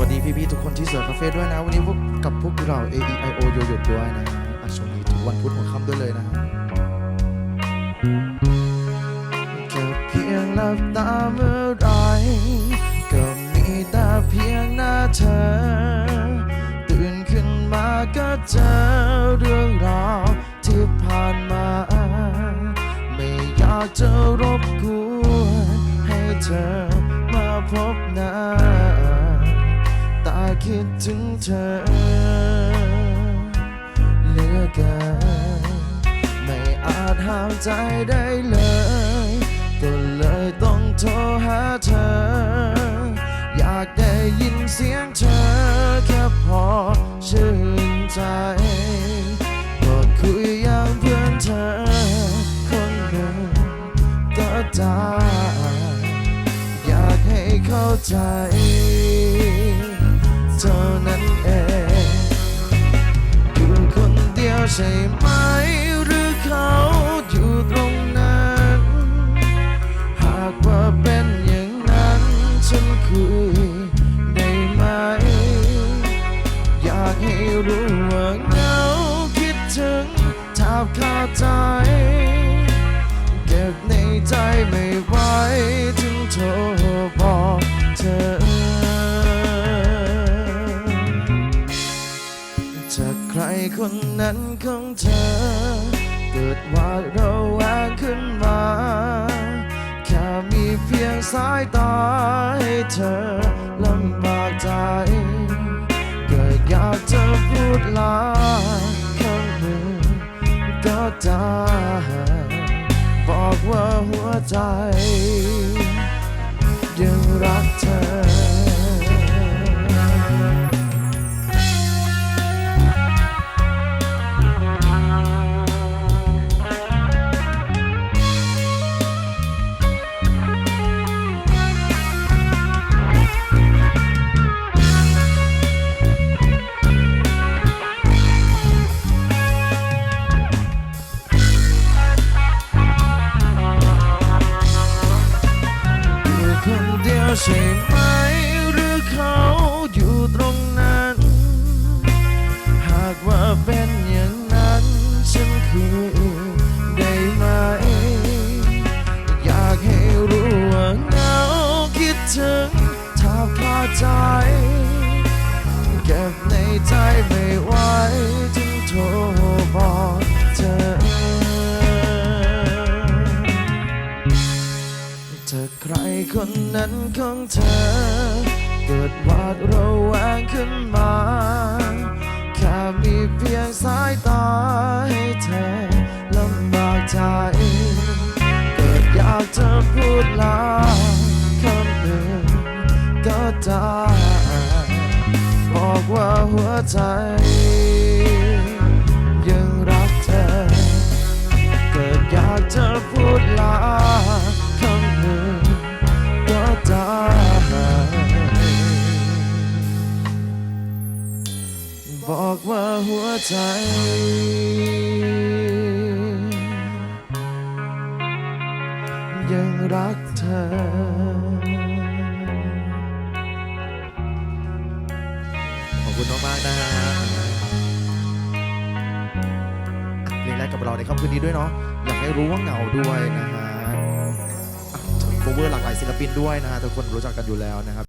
วัสดีพี่ๆทุกคนที่เสือคาเฟ่ด้วยนะ วันนี้พวกกับพวกเรา A E I O โยโย่ด้วยนะอะช่วงนี้ทุกวันพุธหัวค่ำด้วยเลยนะแค่เพียงหลับตาเมื่อไรก็มีแต่เพียงหน้าเธอ ตื่นขึ้นมาก็เจอเรื่องราวที่ผ่านมา ไม่อยากจะรู้ คิดถึงเธอเหลือเกินไม่อาจห้ามใจได้เลย ก็เลยต้องโทรหาเธอ อยากได้ยินเสียงเธอ แค่พอชื่นใจก็คุยอย่างเพื่อนเธอ คนหนึ่งก็ได้อยากให้เข้าใจ ใช่ไหมหรือเขาอยู่ตรงนั้น หากว่าเป็นอย่างนั้นฉันคุยได้ไหม อยากให้รู้ว่าเหงาคิดถึงแทบขาดใจ เก็บในใจไม่ไหว คนนั้นของเธอ เกิดว่าเราแวงขึ้นมา แค่มีเพียงสายตาให้เธอลำบากใจเก็อยากจะพูดลาคำหนึ่งก็ได้บอกว่าหัวใจ ใช่ไหมหรือเขาอยู่ตรงนั้น หากว่าเป็นอย่างนั้น ฉันคุยได้ไหม อยากให้รู้ว่าเหงาคิดถึงแทบขาใจ เก็บในใจไม่ไหวจึงโทรบอก คนนั้นของเธอ เกิดวาดระแวงขึ้นมา แค่มีเพียงสายตาให้เธอลำบากใจเกิดอยากจะพูดลาคำหนึ่งก็ได้บอกว่าหัวใจ หัวใจ ยังรักเธอ ขอบคุณมากๆนะฮะเพลงแรกกับเราในค่ำคืนนี้ด้วยเนาะอยากให้รู้ว่าเหงาด้วยนะฮะโคเวอร์หลากหลายศิลปินด้วยนะฮะทุกคนรู้จักกันอยู่แล้วนะครับ